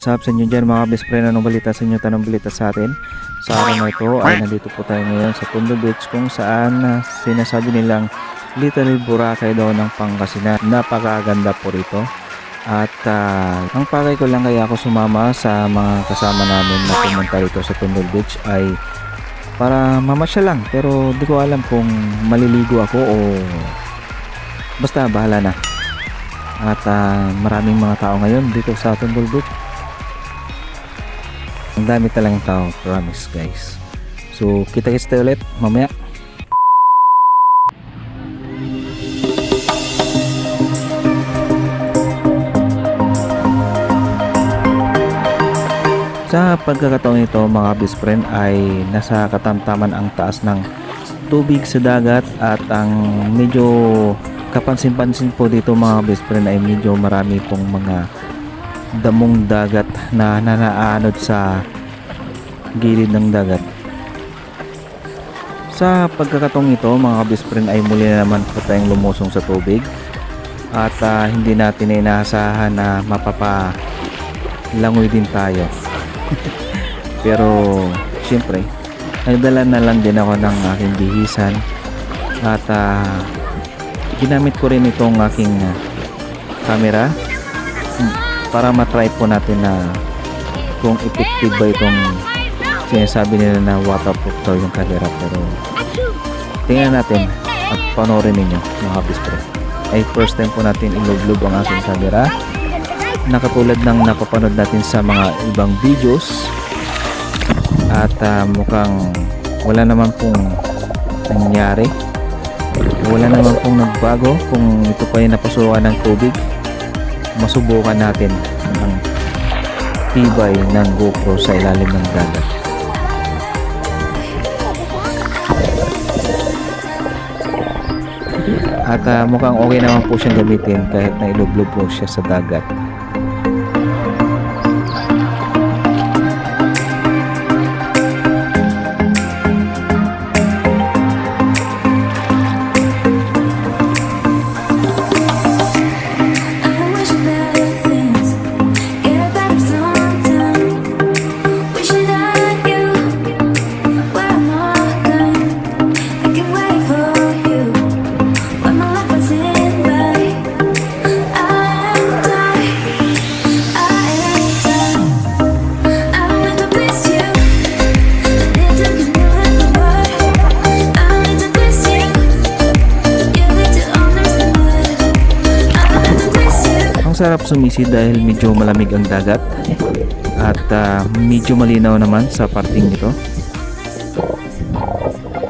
What's up sa inyo dyan mga best friend? Anong balita sa inyo? Tanong balita sa atin? Sa araw na ito ay nandito po tayo ngayon sa Tondo Beach kung saan sinasabi nilang Little Boracay daw ng Pangasinan. Napakaganda po rito. At ah, ang pakay ko lang kaya ako sumama sa mga kasama namin na pumunta rito sa Tondo Beach ay para mamasya lang pero di ko alam kung maliligo ako o basta bahala na. At ah, maraming mga tao ngayon dito sa Tondo Beach. Ang dami talagang tao, promise guys. So, kita-kits tayo ulit mamaya. Sa pagkakataon nito mga best friend ay nasa katamtaman ang taas ng tubig sa dagat at ang medyo kapansin-pansin po dito mga best friend ay medyo marami pong mga damong dagat na nanaanod sa gilid ng dagat. Sa pagkakataong ito mga friend ay muli na naman po tayong lumusong sa tubig at ah, hindi natin inaasahan na mapapalangoy din tayo. Pero syempre nagdala na lang din ako ng aking bihisan at ah, ginamit ko rin itong aking ah, camera para matry po natin na kung effective ba itong sinasabi nila na waterproof daw yung camera pero tingnan natin at panoorin ninyo mga bispre ay first time po natin ilublob ang aking camera. Nakatulad ng napapanood natin sa mga ibang videos. At ah, mukhang wala naman pong nangyari. Wala naman pong nagbago kung ito pa ay napasukan ng tubig masubukan natin ang tibay ng GoPro sa ilalim ng dagat. At ah, mukhang okay naman po siyang gamitin kahit na ilublob po siya sa dagat sumisi dahil medyo malamig ang dagat at ah, medyo malinaw naman sa parting ito.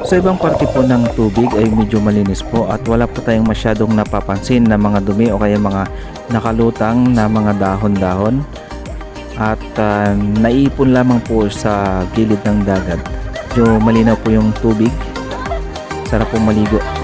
Sa ibang parte po ng tubig ay medyo malinis po at wala po tayong masyadong napapansin na mga dumi o kaya mga nakalutang na mga dahon-dahon at ah, naipon lamang po sa gilid ng dagat. Medyo malinaw po yung tubig. Sarap pong maligo.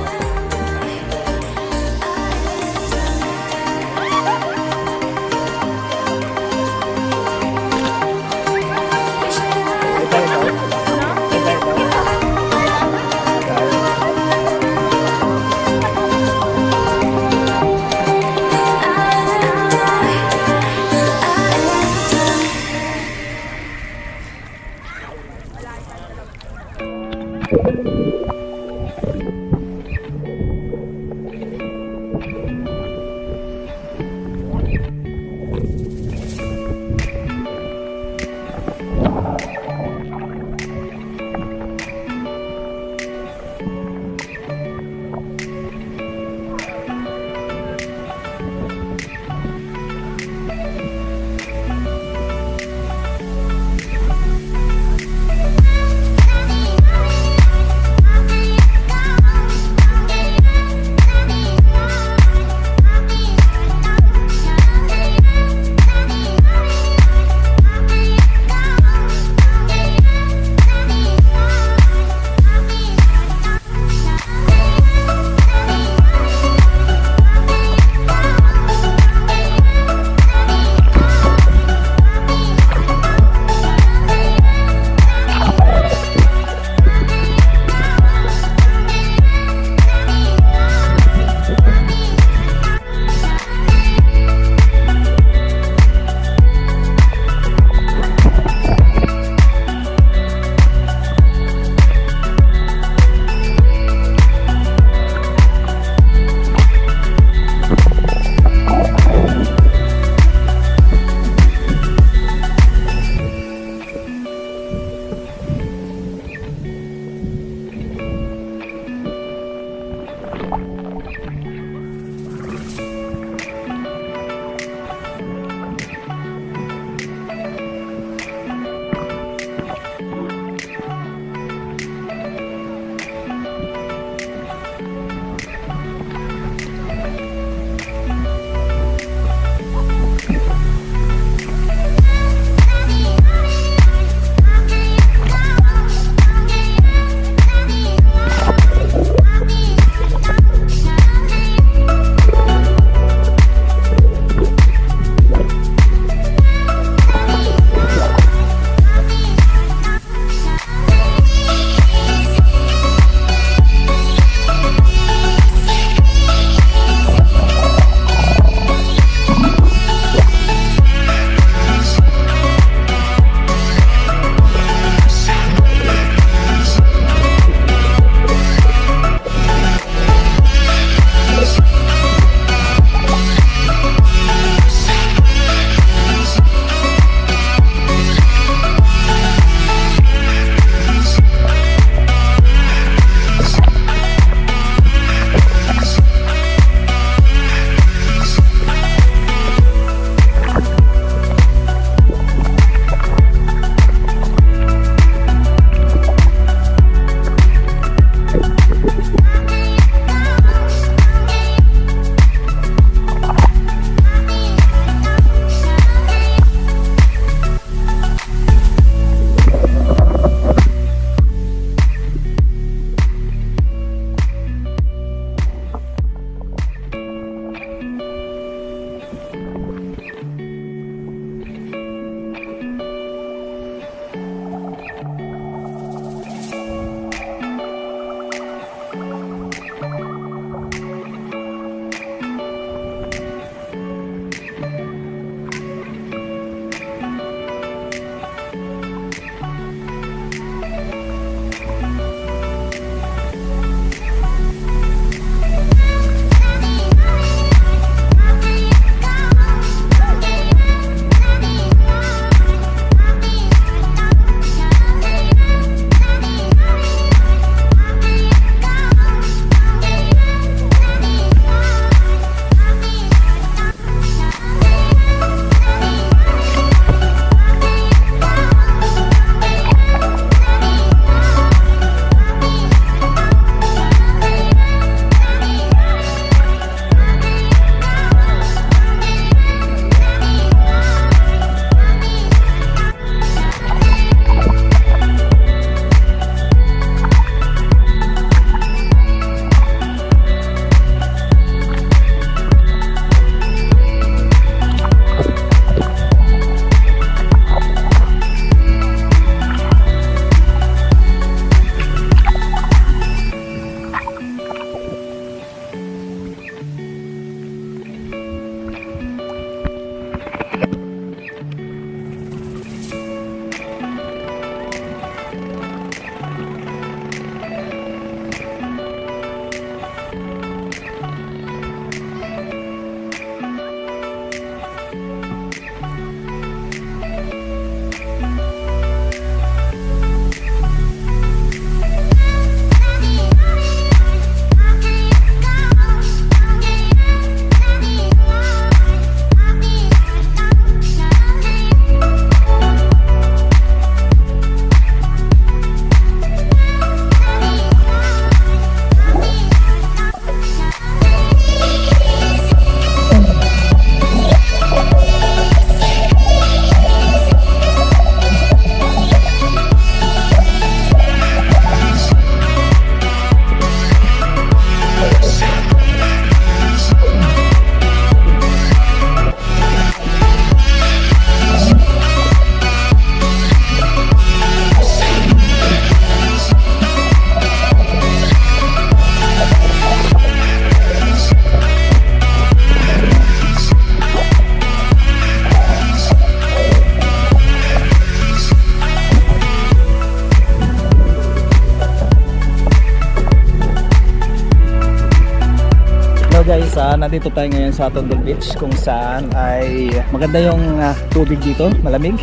Sa nandito tayo ngayon sa Tondo Beach kung saan ay maganda yung ah, tubig dito, malamig.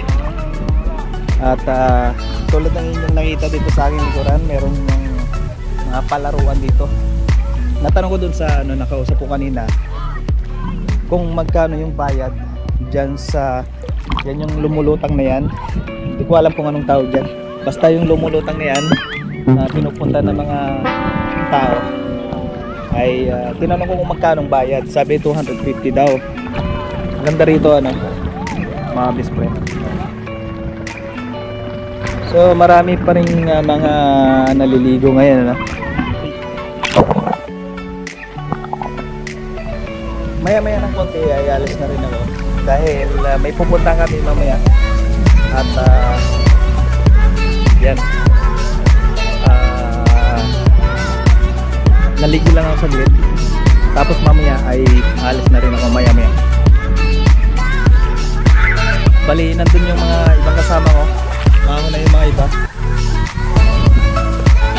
At ah, tulad ng inyong nakita dito sa aking likuran, meron yung mga palaruan dito. Natanong ko dun sa ano nakausap ko kanina kung magkano yung bayad diyan sa yan yung lumulutang na yan. Hindi ko alam kung anong tawag diyan. Basta yung lumulutang na yan na pinupunta ng mga tao ay ah, tinanong ko kung magkano ang bayad. Sabi 250 daw. Ganda rito ano, mga best. So marami pa rin ah, mga naliligo ngayon ano. Maya maya ng konti ay alis na rin ako dahil ah, may pupunta kami mamaya at ah, yan naligo lang ako saglit. Tapos mamaya ay alis na rin ako maya maya. Bali nandun yung mga ibang kasama ko. Mga na yung mga iba.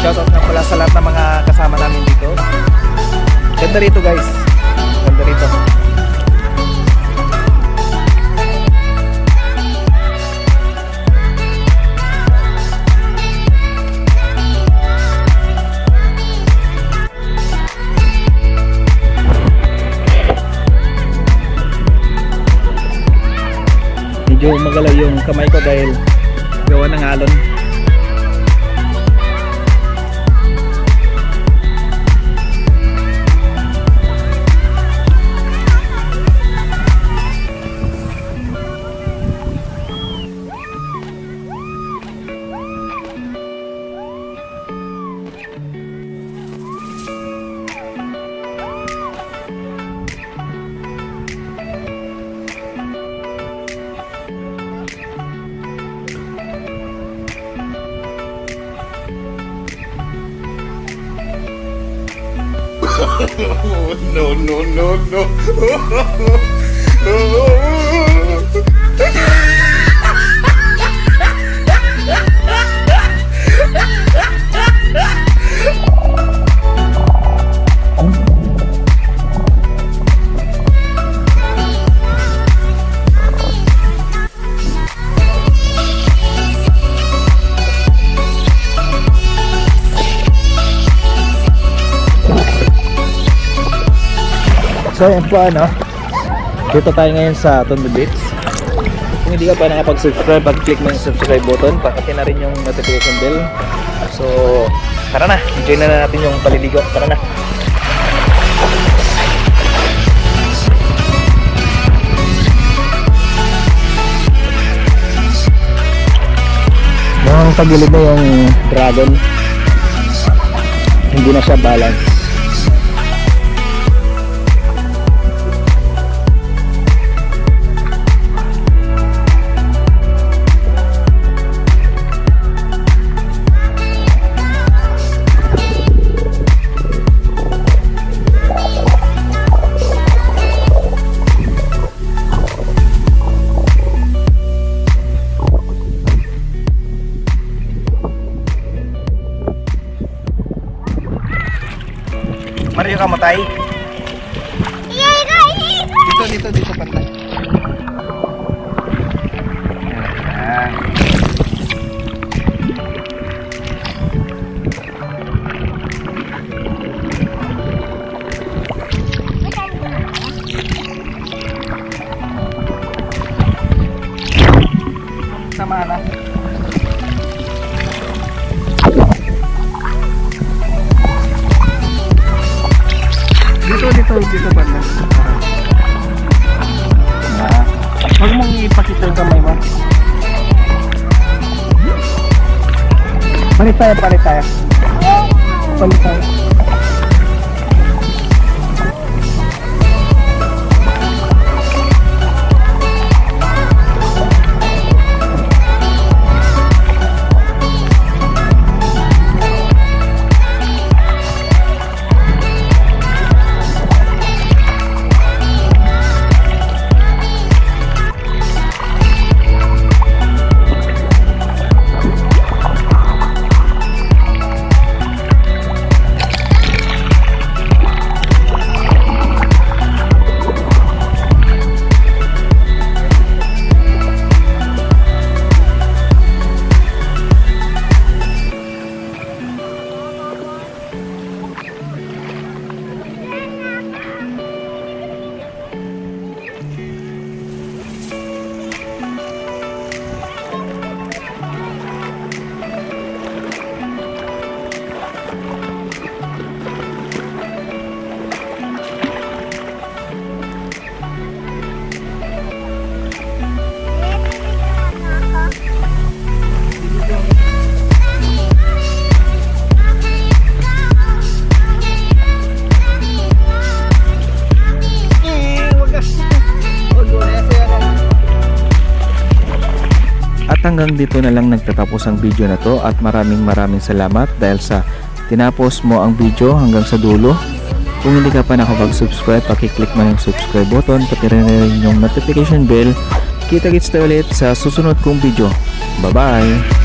Shoutout nga pala sa lahat ng mga kasama namin dito. Ganda rito guys. Ganda rito medyo magalaw yung kamay ko dahil gawa ng alon no, no, no, no. So yan po ano. Dito tayo ngayon sa Tondo Beach. Kung hindi ka pa nakapag-subscribe Pag-click mo yung subscribe button Pakatin na rin yung notification bell. So tara na. Enjoy na natin yung paliligo. Tara na. Yung tagilid na yung dragon. Hindi na siya balance Mario kamatay? Dito, dito, dito pantay. Ayan. Sama na. Dito, dito, banda. Huwag mong ipakita yung kamay mo. Palit tayo, palit tayo. Palit tayo. Hanggang dito na lang nagtatapos ang video na to at maraming maraming salamat dahil sa tinapos mo ang video hanggang sa dulo. Kung hindi ka pa nakapag-subscribe, pakiclick mo yung subscribe button, pati rin yung notification bell. Kita-kits tayo ulit sa susunod kong video. Bye-bye!